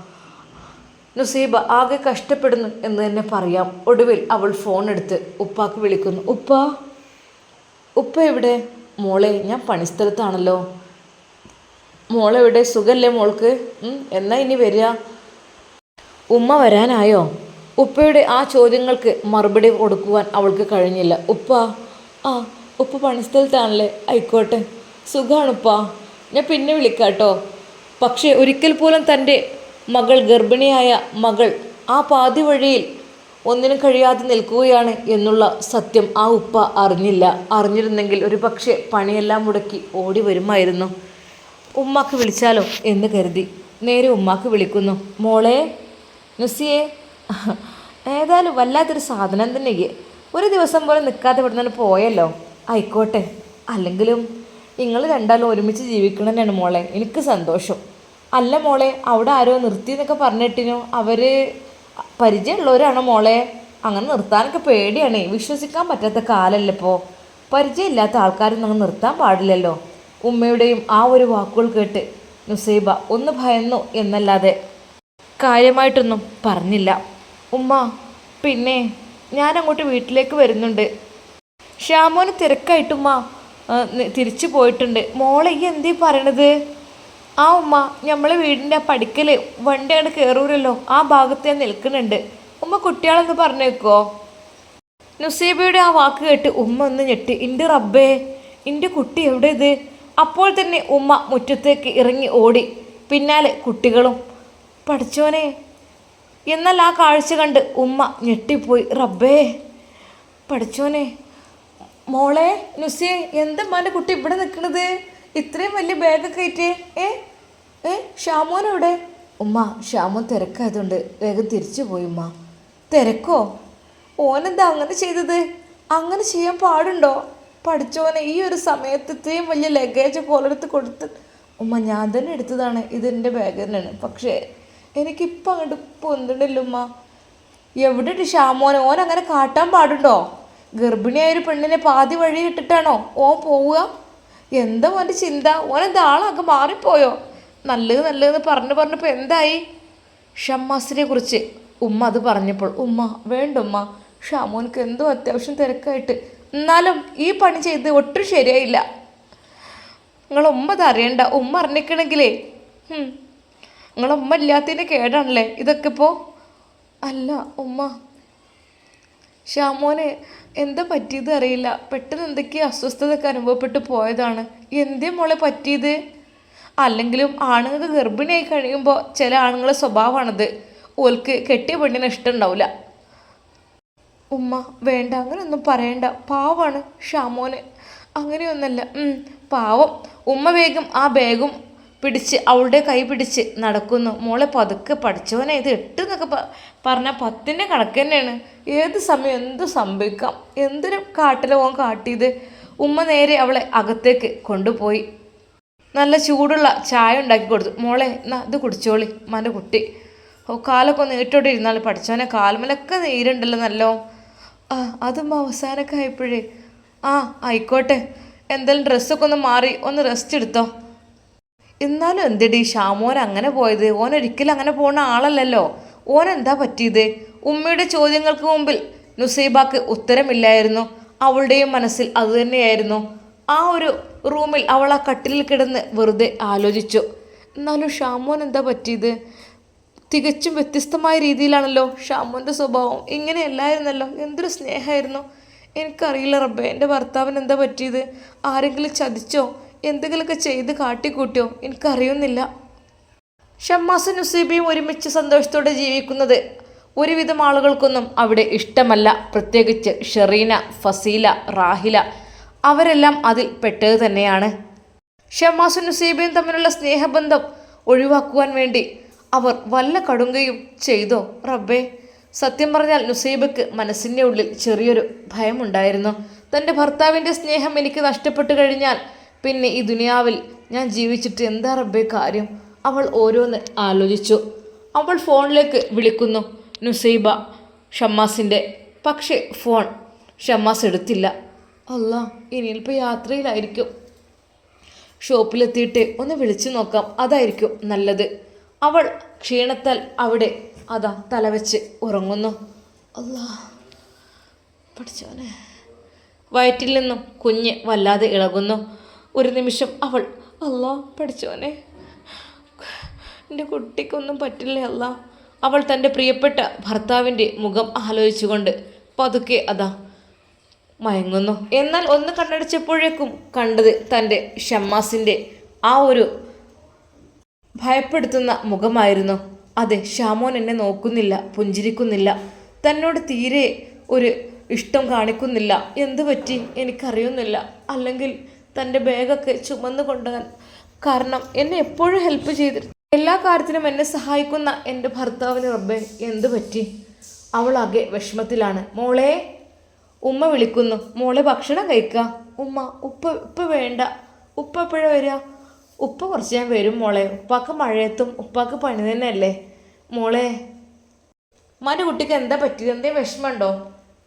നുസീബ ആകെ കഷ്ടപ്പെടുന്നു എന്ന് തന്നെ പറയാം. ഒടുവിൽ അവൾ ഫോൺ എടുത്ത് ഉപ്പാക്ക് വിളിക്കുന്നു. ഉപ്പ ഉപ്പ എവിടെ? മോളെ ഞാൻ പണിസ്ഥലത്താണല്ലോ. മോളെവിടെ? സുഖല്ലേ മോൾക്ക്? എന്നാ ഇനി വരിക? ഉമ്മ വരാനായോ? ഉപ്പയുടെ ആ ചോദ്യങ്ങൾക്ക് മറുപടി കൊടുക്കുവാൻ അവൾക്ക് കഴിഞ്ഞില്ല. ഉപ്പ ആ ഉപ്പ പണിസ്ഥലത്താണല്ലേ? ആയിക്കോട്ടെ. സുഖാണുപ്പാ. ഞാൻ പിന്നെ വിളിക്കാട്ടോ. പക്ഷേ ഒരിക്കൽ പോലും തന്റെ മകൾ ഗർഭിണിയായ മകൾ ആ പാതി വഴിയിൽ ഒന്നിനും കഴിയാതെ നിൽക്കുകയാണ് എന്നുള്ള സത്യം ആ ഉപ്പ അറിഞ്ഞില്ല. അറിഞ്ഞിരുന്നെങ്കിൽ ഒരു പക്ഷേ പണിയെല്ലാം മുടക്കി ഓടി വരുമായിരുന്നു. ഉമ്മാക്ക് വിളിച്ചാലോ എന്ന് കരുതി. നേരെ ഉമ്മാക്ക് വിളിക്കുന്നു. മോളെ നുസിയെ ഏതായാലും വല്ലാത്തൊരു സാധനം തന്നെ. ഒരു ദിവസം പോലും നിൽക്കാതെ ഇവിടെ നിന്ന് പോയല്ലോ. ആയിക്കോട്ടെ. അല്ലെങ്കിലും നിങ്ങൾ രണ്ടാളും ഒരുമിച്ച് ജീവിക്കണമെന്നാണ് മോളെ. എനിക്ക് സന്തോഷം. അല്ല മോളെ അവിടെ ആരോ നിർത്തി എന്നൊക്കെ പറഞ്ഞിട്ടിനു. അവർ പരിചയമുള്ളവരാണോ മോളെ? അങ്ങനെ നിർത്താനൊക്കെ പേടിയാണ്. വിശ്വസിക്കാൻ പറ്റാത്ത കാലല്ലേ ഇപ്പോൾ പരിചയമില്ലാത്ത ആൾക്കാരും അങ്ങ് നിർത്താൻ പാടില്ലല്ലോ. ഉമ്മയുടെയും ആ ഒരു വാക്കുകൾ കേട്ട് നുസൈബ ഒന്ന് ഭയന്നു എന്നല്ലാതെ കാര്യമായിട്ടൊന്നും പറഞ്ഞില്ല. ഉമ്മ പിന്നെ ഞാൻ അങ്ങോട്ട് വീട്ടിലേക്ക് വരുന്നുണ്ട്. ശ്യാമോന് തിരക്കായിട്ടുമ്മ തിരിച്ചു പോയിട്ടുണ്ട്. മോളെ ഈ എന്തീ പറയണത്? ആ ഉമ്മ നമ്മളെ വീടിന്റെ പടിക്കൽ വണ്ടി കയറൂരല്ലോ ആ ഭാഗത്ത് ഞാൻ നിൽക്കുന്നുണ്ട്. ഉമ്മ കുട്ടികളൊന്ന് പറഞ്ഞേക്കോ? നുസീബയുടെ ആ വാക്ക് കേട്ട് ഉമ്മ ഒന്ന് ഞെട്ടി. ഇന്റെ റബ്ബേ ഇന്റെ കുട്ടി എവിടെ ഇത്? അപ്പോൾ തന്നെ ഉമ്മ മുറ്റത്തേക്ക് ഇറങ്ങി ഓടി. പിന്നാലെ കുട്ടികളും. പഠിച്ചോനെ എന്നാൽ ആ കാഴ്ച കണ്ട് ഉമ്മ ഞെട്ടിപ്പോയി. റബ്ബേ പഠിച്ചോനെ. മോളെ നുസിയെ എന്ത് മോന്റെ കുട്ടി ഇവിടെ നിൽക്കണത്? ഇത്രയും വലിയ ബാഗൊക്കെ ആയിട്ട് ഏ? ഏ? ഷാമോൻ എവിടെ? ഉമ്മ ഷാമോൻ തിരക്കായതുകൊണ്ട് വേഗം തിരിച്ചു പോയി ഉമ്മ. തിരക്കോ? ഓനെന്താ അങ്ങനെ ചെയ്തത്? അങ്ങനെ ചെയ്യാൻ പാടുണ്ടോ? പഠിച്ചോനെ ഈ ഒരു സമയത്ത് ഇത്രയും വലിയ ലഗേജ് കോലെടുത്ത് കൊടുത്ത് ഉമ്മ ഞാൻ തന്നെ എടുത്തതാണ്. ഇതെന്റെ ബാഗ് തന്നെയാണ്. പക്ഷേ എനിക്കിപ്പോൾ അങ്ങോട്ട് പൊന്തിണില്ല ഉമ്മ? എവിടെ ഷാമോൻ ഓൻ അങ്ങനെ കാട്ടാൻ പാടുണ്ടോ? ഗർഭിണിയായ ഒരു പെണ്ണിനെ പാതി വഴി ഇട്ടിട്ടാണോ ഓൻ പോവുക? എന്താ ഓന്റെ ചിന്ത? ഓൻ എന്താ ആളൊക്കെ മാറിപ്പോയോ? നല്ലത് നല്ലതെന്ന് പറഞ്ഞു പറഞ്ഞപ്പോൾ എന്തായി? ഷമ്മാസിനെ കുറിച്ച് ഉമ്മ അത് പറഞ്ഞപ്പോൾ ഉമ്മ വേണ്ട ഉമ്മ. ഷാമോനക്ക് എന്തോ അത്യാവശ്യം തിരക്കായിട്ട്. എന്നാലും ഈ പണി ചെയ്ത് ഒട്ടും ശരിയായില്ല. നിങ്ങൾ ഉമ്മ അറിയണ്ട. ഉമ്മ അറിഞ്ഞിക്കണെങ്കിലേ നിങ്ങളെ ഉമ്മ ഇല്ലാത്തതിന്റെ കേടാണല്ലേ? ഇതൊക്കെ ഇപ്പോൾ അല്ല ഉമ്മ. ശ്യാമോനെ എന്താ പറ്റിയത് അറിയില്ല. പെട്ടെന്ന് എന്തൊക്കെയോ അസ്വസ്ഥതയൊക്കെ അനുഭവപ്പെട്ട് പോയതാണ്. എന്തേ മോളെ പറ്റിയത്? അല്ലെങ്കിലും ആണുങ്ങൾക്ക് ഗർഭിണിയായി കഴിയുമ്പോൾ ചില ആണുങ്ങളെ സ്വഭാവമാണത്. ഓൽക്ക് കെട്ടിയ പെണ്ണിനെ ഇഷ്ടമുണ്ടാവില്ല ഉമ്മ വേണ്ട അങ്ങനെയൊന്നും പറയണ്ട. പാവമാണ് ഷാമോന് അങ്ങനെയൊന്നല്ല. പാവം. ഉമ്മ വേഗം ആ ബാഗും പിടിച്ച് അവളുടെ കൈ പിടിച്ച് നടക്കുന്നു. മോളെ പതുക്കെ പഠിച്ചവനെ ഇത് എട്ട് എന്നൊക്കെ പറഞ്ഞ പറഞ്ഞാൽ പത്തിന്റെ കണക്ക് തന്നെയാണ് ഏത് സമയം എന്ത് സംഭവിക്കാം? എന്തൊരു കാട്ടിൽ പോകാൻ കാട്ടിയത്. ഉമ്മ നേരെ അവളെ അകത്തേക്ക് കൊണ്ടുപോയി. നല്ല ചൂടുള്ള ചായ ഉണ്ടാക്കി കൊടുത്തു. മോളെ എന്നാ ഇത് കുടിച്ചോളി മന്റെ കുട്ടി. ഓ കാലൊക്കെ ഒന്ന് നീട്ടോടെ ഇരുന്നാൽ പഠിച്ചവനെ കാൽമലൊക്കെ നീരുണ്ടല്ലോ നല്ലോ. ആ അതും അവസാനമൊക്കെ ആയപ്പോഴേ. ആ ആയിക്കോട്ടെ. എന്തായാലും ഡ്രസ്സൊക്കെ ഒന്ന് മാറി ഒന്ന് റെസ്റ്റ് എടുത്തോ. എന്നാലും എന്തെടി ഷാമോൻ അങ്ങനെ പോയത്? ഓൻ ഒരിക്കലും അങ്ങനെ പോകുന്ന ആളല്ലല്ലോ. ഓൻ എന്താ പറ്റിയത്? ഉമ്മയുടെ ചോദ്യങ്ങൾക്ക് മുമ്പിൽ നുസൈബാക്ക് ഉത്തരമില്ലായിരുന്നു. അവളുടെയും മനസ്സിൽ അതുതന്നെയായിരുന്നു ആ ഒരു റൂമിൽ അവൾ ആ കട്ടിലിൽ കിടന്ന് വെറുതെ ആലോചിച്ചു. എന്നാലും ഷാമോൻ എന്താ പറ്റിയത്? തികച്ചും വ്യത്യസ്തമായ രീതിയിലാണല്ലോ ഷാമോന്റെ സ്വഭാവം. ഇങ്ങനെയല്ലായിരുന്നല്ലോ. എന്തൊരു സ്നേഹമായിരുന്നു. എനിക്കറിയില്ല റബ്ബേ എന്റെ ഭർത്താവിന് എന്താ പറ്റിയത്? ആരെങ്കിലും ചതിച്ചോ? എന്തെങ്കിലുമൊക്കെ ചെയ്ത് കാട്ടിക്കൂട്ടിയോ? എനിക്കറിയുന്നില്ല. ഷമ്മാസും നുസീബിയും ഒരുമിച്ച് സന്തോഷത്തോടെ ജീവിക്കുന്നത് ഒരുവിധം ആളുകൾക്കൊന്നും അവിടെ ഇഷ്ടമല്ല. പ്രത്യേകിച്ച് ഷെറീന ഫസീല റാഹില അവരെല്ലാം അതിൽ പെട്ടത് തന്നെയാണ്. ഷമ്മാസും നുസീബയും തമ്മിലുള്ള സ്നേഹബന്ധം ഒഴിവാക്കുവാൻ വേണ്ടി അവർ വല്ല കടുങ്കയും ചെയ്തോ? റബ്ബേ സത്യം പറഞ്ഞാൽ നുസൈബക്ക് മനസ്സിന്റെ ഉള്ളിൽ ചെറിയൊരു ഭയമുണ്ടായിരുന്നു. തന്റെ ഭർത്താവിന്റെ സ്നേഹം എനിക്ക് നഷ്ടപ്പെട്ടു കഴിഞ്ഞാൽ പിന്നെ ഈ ദുനിയാവിൽ ഞാൻ ജീവിച്ചിട്ട് എന്താ റബ്ബേ കാര്യം? അവൾ ഓരോന്ന് ആലോചിച്ചു. അവൾ ഫോണിലേക്ക് വിളിക്കുന്നു. നുസൈബ ഷമ്മാസിന്റെ. പക്ഷേ ഫോൺ ഷമ്മാസ് എടുത്തില്ല. അല്ല ഇനിയിപ്പോൾ യാത്രയിലായിരിക്കും. ഷോപ്പിലെത്തിയിട്ട് ഒന്ന് വിളിച്ചു നോക്കാം. അതായിരിക്കും നല്ലത്. അവൾ ക്ഷീണത്താൽ അവിടെ അതാ തലവെച്ച് ഉറങ്ങുന്നു. അല്ലാ പഠിച്ചവനെ. വയറ്റിൽ നിന്നും കുഞ്ഞ് വല്ലാതെ ഇളകുന്നു. ഒരു നിമിഷം അവൾ അല്ലാ പഠിച്ചോനെ എന്റെ കുട്ടിക്കൊന്നും പറ്റില്ല അല്ല? അവൾ തന്റെ പ്രിയപ്പെട്ട ഭർത്താവിന്റെ മുഖം ആലോചിച്ചുകൊണ്ട് പതുക്കെ അതാ മയങ്ങുന്നു. എന്നാൽ ഒന്ന് കണ്ണടച്ചപ്പോഴേക്കും കണ്ടത് തന്റെ ഷമ്മാസിന്റെ ആ ഒരു ഭയപ്പെടുത്തുന്ന മുഖമായിരുന്നു. അതെ ഷാമോൻ എന്നെ നോക്കുന്നില്ല പുഞ്ചിരിക്കുന്നില്ല തന്നോട് തീരെ ഒരു ഇഷ്ടം കാണിക്കുന്നില്ല. എന്തു പറ്റി എനിക്കറിയുന്നില്ല. അല്ലെങ്കിൽ തന്റെ ബാഗൊക്കെ ചുമന്നു കൊണ്ടുവരാൻ കാരണം എന്നെ എപ്പോഴും ഹെൽപ്പ് ചെയ്തിരുന്നു എല്ലാ കാര്യത്തിനും എന്നെ സഹായിക്കുന്ന എന്റെ ഭർത്താവിന് റബ്ബെ എന്തു പറ്റി? അകെ വിഷമത്തിലാണ്. മോളെ ഉമ്മ വിളിക്കുന്നു. മോളെ ഭക്ഷണം കഴിക്കുക ഉമ്മ ഉപ്പ ഉപ്പ വേണ്ട. ഉപ്പ എപ്പോഴാണ് വരിക ഉപ്പ കുറച്ച് ഞാൻ വരും മോളെ. ഉപ്പാക്ക് മഴയത്തും ഉപ്പാക്ക് പണി തന്നെയല്ലേ? മോളെ ഉമ്മാന്റെ കുട്ടിക്ക് എന്താ പറ്റിയത്? എന്തേ വിഷമമുണ്ടോ?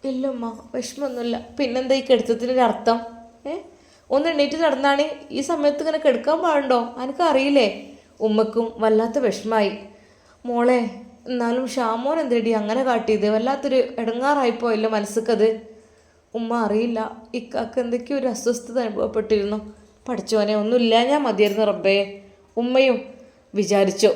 ഇല്ല ഉമ്മ വിഷമമൊന്നുമില്ല പിന്നെന്താ ഈ കെടുത്തത്തിന്റെ അർത്ഥം? ഏ? ഒന്ന് എണീറ്റ് നടന്നാണ് ഈ സമയത്ത് ഇങ്ങനെ കെടുക്കാൻ പാടുണ്ടോ? എനിക്ക് അറിയില്ലേ ഉമ്മക്കും വല്ലാത്ത വിഷമായി. മോളെ എന്നാലും ഷാമോൻ എന്തേടി അങ്ങനെ കാട്ടിയത്? വല്ലാത്തൊരു ഇടങ്ങാറായിപ്പോയല്ലോ മനസ്സിക്കത്. ഉമ്മ അറിയില്ല. ഇക്കാക്ക് എന്തൊക്കെയോ ഒരു അസ്വസ്ഥത അനുഭവപ്പെട്ടിരുന്നു. പഠിച്ചോനെ ഒന്നുമില്ല ഞാൻ മതിയായിരുന്നു റബ്ബേ. ഉമ്മയും വിചാരിച്ചു.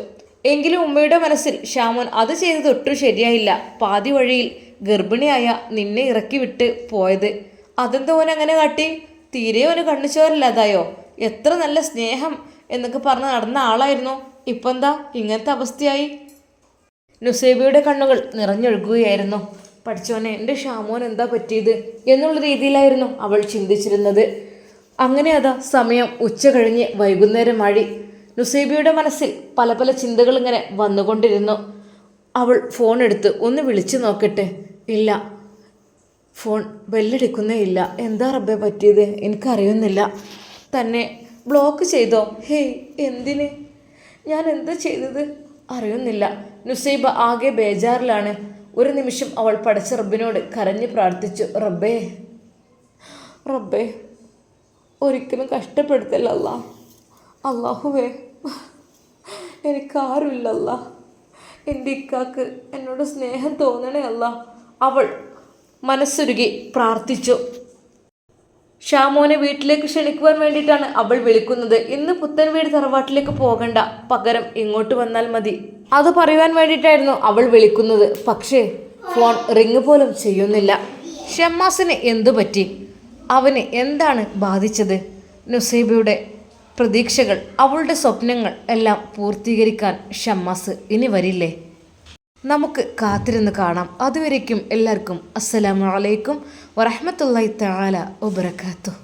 എങ്കിലും ഉമ്മയുടെ മനസ്സിൽ ഷാമോൻ അത് ചെയ്തത് ഒട്ടും ശരിയായില്ല. പാതി വഴിയിൽ ഗർഭിണിയായ നിന്നെ ഇറക്കി വിട്ട് പോയത്. അതെന്തോനെ അങ്ങനെ കാട്ടി? തീരെ ഓന് കണ്ണുചോരല്ലാതായോ എത്ര നല്ല സ്നേഹം എന്നൊക്കെ പറഞ്ഞ് നടന്ന ആളായിരുന്നു. ഇപ്പം എന്താ ഇങ്ങനത്തെ അവസ്ഥയായി? നുസേബിയുടെ കണ്ണുകൾ നിറഞ്ഞൊഴുകുകയായിരുന്നു. പഠിച്ചോനെ എന്റെ ഷാമോൻ എന്താ പറ്റിയത്? എന്നുള്ള രീതിയിലായിരുന്നു അവൾ ചിന്തിച്ചിരുന്നത്. അങ്ങനെ അതാ സമയം ഉച്ച കഴിഞ്ഞ് വൈകുന്നേരം വഴി നുസേബിയുടെ മനസ്സിൽ പല പല ചിന്തകൾ ഇങ്ങനെ വന്നുകൊണ്ടിരുന്നു. അവൾ ഫോൺ എടുത്ത് ഒന്ന് വിളിച്ചു നോക്കട്ടെ? ഇല്ല ഫോൺ ബെല്ലടിക്കുന്നേ ഇല്ല. എന്താ റബ്ബെ പറ്റിയത്? എനിക്കറിയുന്നില്ല. തന്നെ ബ്ലോക്ക് ചെയ്തോ? ഹേയ് എന്തിന്? ഞാൻ എന്താ ചെയ്തത്? അറിയുന്നില്ല. നുസൈബ ആകെ ബേജാറിലാണ്. ഒരു നിമിഷം അവൾ പഠിച്ച റബ്ബിനോട് കരഞ്ഞു പ്രാർത്ഥിച്ചു റബ്ബേ റബ്ബേ ഒരിക്കലും കഷ്ടപ്പെടുത്തല്ല അള്ളാഹുവേ എനിക്കാരുമില്ലല്ല. എന്റെ ഇക്കാക്ക് എന്നോട് സ്നേഹം തോന്നണേ അല്ല. അവൾ മനസ്സുരുകി പ്രാർത്ഥിച്ചു. ഷാമോനെ വീട്ടിലേക്ക് ക്ഷണിക്കുവാൻ വേണ്ടിയിട്ടാണ് അവൾ വിളിക്കുന്നത്. ഇന്ന് പുത്തൻ വീട് തറവാട്ടിലേക്ക് പോകണ്ട. പകരം ഇങ്ങോട്ട് വന്നാൽ മതി. അത് പറയുവാൻ വേണ്ടിയിട്ടായിരുന്നു അവൾ വിളിക്കുന്നത്. പക്ഷേ ഫോൺ റിങ് പോലും ചെയ്യുന്നില്ല. ഷമ്മാസിന് എന്തു പറ്റി? അവന് എന്താണ് ബാധിച്ചത്? നുസൈബയുടെ പ്രതീക്ഷകൾ അവളുടെ സ്വപ്നങ്ങൾ എല്ലാം പൂർത്തീകരിക്കാൻ ഷമ്മാസ് ഇനി വരില്ലേ? നമുക്ക് കാത്തിരുന്ന് കാണാം. അതുവരേക്കും എല്ലാവർക്കും അസ്സലാമു അലൈക്കും വറഹമത്തല്ലായി തആല വബറകാതുഹു.